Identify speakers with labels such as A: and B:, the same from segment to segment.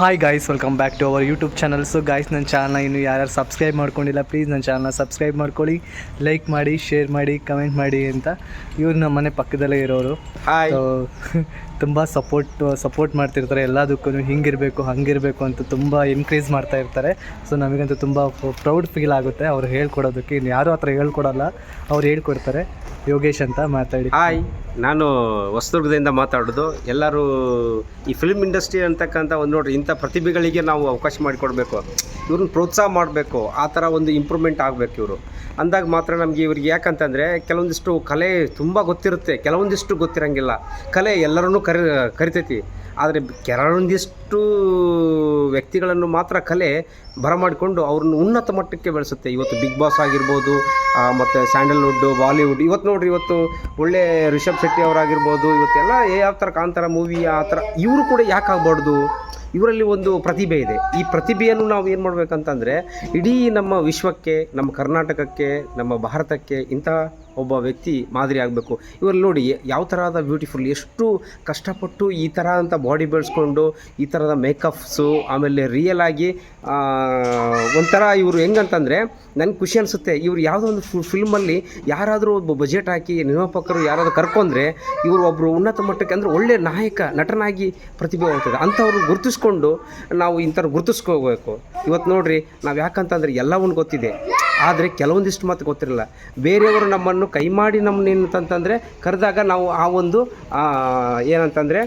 A: Hi guys welcome back to our YouTube channel so guys ನನ್ನ ಚಾನಲ್ನ ಇನ್ನು ಯಾರ್ಯಾರು ಸಬ್ಸ್ಕ್ರೈಬ್ ಮಾಡ್ಕೊಂಡಿಲ್ಲ ಪ್ಲೀಸ್ ನನ್ನ ಚಾನಲ್ನ ಸಬ್ಸ್ಕ್ರೈಬ್ ಮಾಡ್ಕೊಳ್ಳಿ ಲೈಕ್ ಮಾಡಿ ಶೇರ್ ಮಾಡಿ ಕಮೆಂಟ್ ಮಾಡಿ ಅಂತ ಇವ್ರು ನಮ್ಮ ಮನೆ ಪಕ್ಕದಲ್ಲೇ ಇರೋರು.
B: ಹಾಯ್
A: ತುಂಬ ಸಪೋರ್ಟ್ ಸಪೋರ್ಟ್ ಮಾಡ್ತಿರ್ತಾರೆ. ಎಲ್ಲದಕ್ಕೂ ಹಿಂಗಿರಬೇಕು, ಹಂಗಿರಬೇಕು ಅಂತ ತುಂಬ ಇನ್ಕ್ರೀಸ್ ಮಾಡ್ತಾ ಇರ್ತಾರೆ. ಸೊ ನಮಗಂತೂ ತುಂಬ ಪ್ರೌಡ್ ಫೀಲ್ ಆಗುತ್ತೆ. ಅವ್ರು ಹೇಳ್ಕೊಡೋದಕ್ಕೆ. ಇನ್ನು ಯಾರೂ ಹತ್ರ ಹೇಳ್ಕೊಡಲ್ಲ. ಅವ್ರು ಹೇಳ್ಕೊಡ್ತಾರೆ. ಯೋಗೇಶ್ ಅಂತ ಮಾತಾಡಿ.
B: ಹಾಯ್ ನಾನು ಹೊಸದುರ್ಗದಿಂದ ಮಾತಾಡೋದು. ಎಲ್ಲರೂ ಈ ಫಿಲ್ಮ್ ಇಂಡಸ್ಟ್ರಿ ಅಂತಕ್ಕಂಥ ಒಂದು ನೋಡ್ರಿ, ಇಂಥ ಪ್ರತಿಭೆಗಳಿಗೆ ನಾವು ಅವಕಾಶ ಮಾಡಿಕೊಡ್ಬೇಕು. ಇವ್ರನ್ನ ಪ್ರೋತ್ಸಾಹ ಮಾಡಬೇಕು, ಆ ಥರ ಒಂದು ಇಂಪ್ರೂವ್ಮೆಂಟ್ ಆಗಬೇಕು ಇವರು. ಅಂದಾಗ ಮಾತ್ರ ನಮಗೆ ಇವ್ರಿಗೆ ಯಾಕಂತಂದರೆ ಕೆಲವೊಂದಿಷ್ಟು ಕಲೆ ತುಂಬ ಗೊತ್ತಿರುತ್ತೆ, ಕೆಲವೊಂದಿಷ್ಟು ಗೊತ್ತಿರಂಗಿಲ್ಲ. ಕಲೆ ಎಲ್ಲರನ್ನೂ ಕರಿ, ಕರಿತೈತಿ. ಆದರೆ ಕೆಲವೊಂದಿಷ್ಟು ವ್ಯಕ್ತಿಗಳನ್ನು ಮಾತ್ರ ಕಲೆ ಬರಮಾಡಿಕೊಂಡು ಅವ್ರನ್ನ ಉನ್ನತ ಮಟ್ಟಕ್ಕೆ ಬೆಳೆಸುತ್ತೆ. ಇವತ್ತು ಬಿಗ್ ಬಾಸ್ ಆಗಿರ್ಬೋದು ಮತ್ತು ಸ್ಯಾಂಡಲ್ವುಡ್ಡು ಬಾಲಿವುಡ್, ಇವತ್ತು ನೋಡ್ರಿ ಇವತ್ತು ಒಳ್ಳೆ ರಿಷಬ್ ಶೆಟ್ಟಿ ಅವರಾಗಿರ್ಬೋದು, ಇವತ್ತೆಲ್ಲ ಯಾವ ಥರ ಕಾಂತಾರ ಮೂವಿ, ಆ ಥರ ಇವರು ಕೂಡ ಯಾಕೆ ಆಗ್ಬಾರ್ದು? ಇವರಲ್ಲಿ ಒಂದು ಪ್ರತಿಭೆ ಇದೆ. ಈ ಪ್ರತಿಭೆಯನ್ನು ನಾವು ಏನು ಮಾಡಬೇಕಂತಂದರೆ, ಇಡೀ ನಮ್ಮ ವಿಶ್ವಕ್ಕೆ, ನಮ್ಮ ಕರ್ನಾಟಕಕ್ಕೆ, ನಮ್ಮ ಭಾರತಕ್ಕೆ ಇಂಥ ಒಬ್ಬ ವ್ಯಕ್ತಿ ಮಾದರಿ ಆಗಬೇಕು. ಇವರು ನೋಡಿ ಯಾವ ಥರದ ಬ್ಯೂಟಿಫುಲ್ ಎಷ್ಟು ಕಷ್ಟಪಟ್ಟು ಈ ಥರ ಅಂತ ಬಾಡಿ ಬೆಳೆಸ್ಕೊಂಡು ಈ ಥರದ ಮೇಕಪ್ಸು ಆಮೇಲೆ ರಿಯಲ್ ಆಗಿ ಒಂಥರ ಇವರು ಹೆಂಗಂತಂದರೆ ನನಗೆ ಖುಷಿ ಅನಿಸುತ್ತೆ. ಇವ್ರು ಯಾವುದೋ ಒಂದು ಫಿಲ್ಮಲ್ಲಿ ಯಾರಾದರೂ ಒಬ್ಬ ಬಜೆಟ್ ಹಾಕಿ ನಿರ್ಮಾಪಕರು ಯಾರಾದರೂ ಕರ್ಕೊಂಡ್ರೆ ಇವರು ಒಬ್ಬರು ಉನ್ನತ ಮಟ್ಟಕ್ಕೆ ಅಂದರೆ ಒಳ್ಳೆ ನಾಯಕ, ನಟನಾಗಿ ಪ್ರತಿಭೆ ಹೋಗ್ತದೆ ಅಂಥವ್ರು ಗುರುತಿಸ್ಕೊಂಡು ನಾವು ಇಂಥವ್ರು ಗುರುತಿಸ್ಕೋಬೇಕು. ಇವತ್ತು ನೋಡಿರಿ ನಾವು ಯಾಕಂತಂದರೆ ಎಲ್ಲವನ್ನು ಗೊತ್ತಿದೆ. ಆದರೆ ಕೆಲವೊಂದಿಷ್ಟು ಮಾತು ಗೊತ್ತಿರಲ್ಲ. ಬೇರೆಯವರು ನಮ್ಮನ್ನು ಕೈ ಮಾಡಿ ನಮ್ಮನ್ನ ಏನಂತಂತಂದರೆ ಕರೆದಾಗ ನಾವು ಆ ಒಂದು ಏನಂತಂದರೆ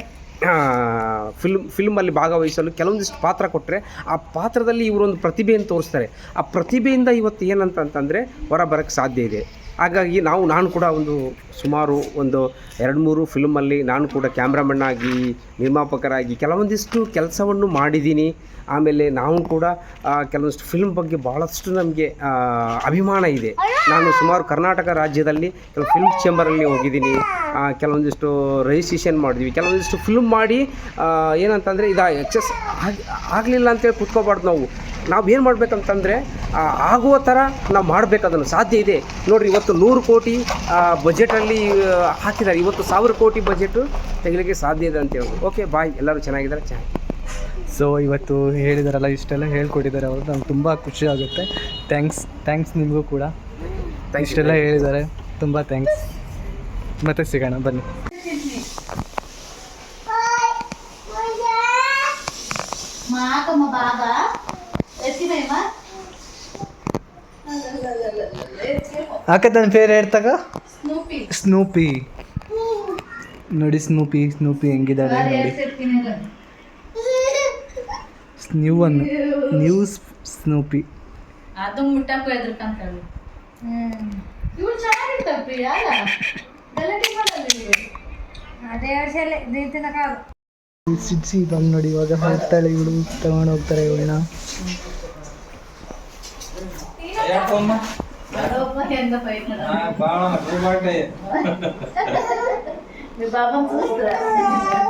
B: ಫಿಲ್ಮ್ ಫಿಲ್ಮಲ್ಲಿ ಭಾಗವಹಿಸಲು ಕೆಲವೊಂದಿಷ್ಟು ಪಾತ್ರ ಕೊಟ್ಟರೆ ಆ ಪಾತ್ರದಲ್ಲಿ ಇವರೊಂದು ಪ್ರತಿಭೆಯನ್ನು ತೋರಿಸ್ತಾರೆ. ಆ ಪ್ರತಿಭೆಯಿಂದ ಇವತ್ತು ಏನಂತಂತಂದರೆ ಹೊರ ಬರೋಕ್ಕೆ ಸಾಧ್ಯ ಇದೆ. ಹಾಗಾಗಿ ನಾವು, ನಾನು ಕೂಡ ಒಂದು ಸುಮಾರು ಒಂದು ಎರಡು ಮೂರು ಫಿಲ್ಮಲ್ಲಿ ನಾನು ಕೂಡ ಕ್ಯಾಮ್ರಾಮನ್ ಆಗಿ, ನಿರ್ಮಾಪಕರಾಗಿ ಕೆಲವೊಂದಿಷ್ಟು ಕೆಲಸವನ್ನು ಮಾಡಿದ್ದೀನಿ. ಆಮೇಲೆ ನಾವು ಕೂಡ ಕೆಲವೊಂದಿಷ್ಟು ಫಿಲ್ಮ್ ಬಗ್ಗೆ ಭಾಳಷ್ಟು ನಮಗೆ ಅಭಿಮಾನ ಇದೆ. ನಾನು ಸುಮಾರು ಕರ್ನಾಟಕ ರಾಜ್ಯದಲ್ಲಿ ಕೆಲವು ಫಿಲ್ಮ್ ಚೇಂಬರಲ್ಲಿ ಹೋಗಿದ್ದೀನಿ. ಕೆಲವೊಂದಿಷ್ಟು ರಿಜಿಸ್ಟ್ರೇಷನ್ ಮಾಡಿದ್ವಿ. ಕೆಲವೊಂದಿಷ್ಟು ಫಿಲ್ಮ್ ಮಾಡಿ ಏನಂತಂದರೆ ಇದು ಎಕ್ಸಸ್ ಆಗಲಿಲ್ಲ ಅಂತೇಳಿ ಕುತ್ಕೋಬಾರ್ದು ನಾವು. ನಾವು ಏನು ಮಾಡಬೇಕಂತಂದರೆ ಆಗುವ ಥರ ನಾವು ಮಾಡಬೇಕು ಸಾಧ್ಯ ಇದೆ. ನೋಡಿರಿ ಇವತ್ತು ನೂರು ಕೋಟಿ ಬಜೆಟಲ್ಲಿ ಹಾಕಿದ್ದಾರೆ. ಇವತ್ತು ಸಾವಿರ ಕೋಟಿ ಬಜೆಟು ತೆಗಿಲಿಕ್ಕೆ ಸಾಧ್ಯ ಇದೆ ಅಂತ ಹೇಳ್ಬೋದು. ಓಕೆ ಬಾಯ್ ಎಲ್ಲರೂ ಚೆನ್ನಾಗಿದ್ದಾರೆ? ಚೆನ್ನಾಗಿ.
A: ಸೊ ಇವತ್ತು ಹೇಳಿದಾರಲ್ಲ ಇಷ್ಟೆಲ್ಲ ಹೇಳ್ಕೊಟ್ಟಿದ್ದಾರೆ ಅವರು. ನಮ್ಗೆ ತುಂಬ ಖುಷಿ ಆಗುತ್ತೆ. ಥ್ಯಾಂಕ್ಸ್ ಥ್ಯಾಂಕ್ಸ್ ನಿಮಗೂ ಕೂಡ. ಇಷ್ಟೆಲ್ಲ ಹೇಳಿದ್ದಾರೆ. ತುಂಬ ಥ್ಯಾಂಕ್ಸ್ ಮತ್ತೆ ಸಿಗೋಣ ಬನ್ನಿ.
C: ಮಾತಮ್ಮ ಬಾಬಾ
A: ಆಕೆ ತನ್ನ ಪೇರ್ ಹೇಳ್ತಾಗ? ಸ್ನೂಪಿ ನೋಡಿ ಸ್ನೂಪಿ ಸ್ನೂಪಿ ಹೆಂಗಿದ್ದಾರೆ ನೋಡಿ. ನ್ಯೂ ಒನ್ ನ್ಯೂ ಸ್ನೂಪಿ
C: ಅದು ಮುಟ್ಟಕ್ಕೂ ಇವಳು
A: ಸಿಡ್ಸಿ ಬಂದು ನೋಡಿ ಇವಾಗ ಇವಳು ತಗೊಂಡು ಹೋಗ್ತಾರೆ ಇವಳನ್ನ.
C: మీ బాబాను చూస్తారా?